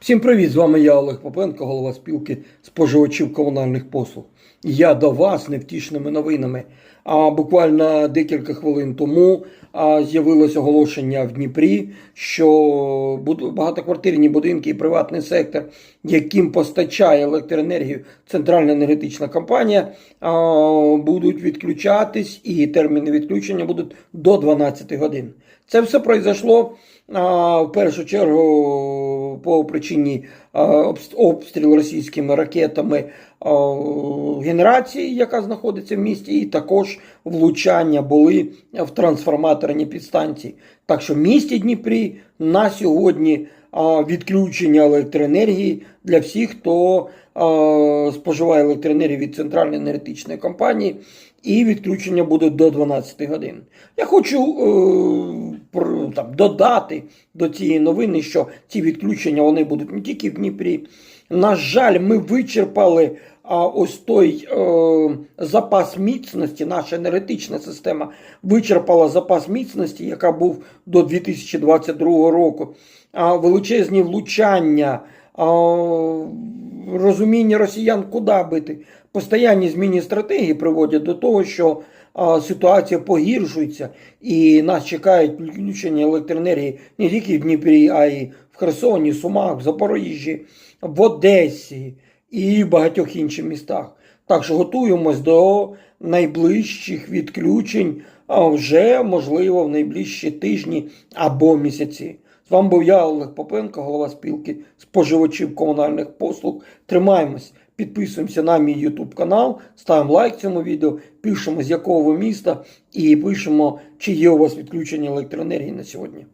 Всім привіт! З вами я Олег Попенко, голова спілки споживачів комунальних послуг. Я до вас невтішними новинами. А буквально декілька хвилин тому з'явилось оголошення в Дніпрі, що багатоквартирні будинки і приватний сектор, яким постачає електроенергію центральна енергетична компанія, будуть відключатись, і терміни відключення будуть до 12 годин. Це все пройшло в першу чергу по причині а, обстрілу російськими ракетами генерації, яка знаходиться в місті, і також влучання були в трансформаторні підстанції. Так що в місті Дніпрі на сьогодні відключення електроенергії для всіх, хто споживає електроенергію від центральної енергетичної компанії, і відключення буде до 12 годин. Я хочу е, там, додати до цієї новини, що ці відключення вони будуть не тільки в Дніпрі. На жаль, ми вичерпали а, ось той е, запас міцності, наша енергетична система вичерпала запас міцності, яка був до 2022 року. А, величезні влучання, розуміння росіян, куди бити. Постоянні зміни стратегії приводять до того, що ситуація погіршується, і нас чекають відключення електроенергії не тільки в Дніпрі, а й в Херсоні, Сумах, в Запоріжжі, в Одесі і багатьох інших містах. Так що готуємось до найближчих відключень, а вже можливо в найближчі тижні або місяці. З вами був я, Олег Попенко, голова спілки споживачів комунальних послуг. Тримаємось, підписуємося на мій YouTube канал, ставимо лайк цьому відео, пишемо з якого ви міста і пишемо, чи є у вас відключення електроенергії на сьогодні.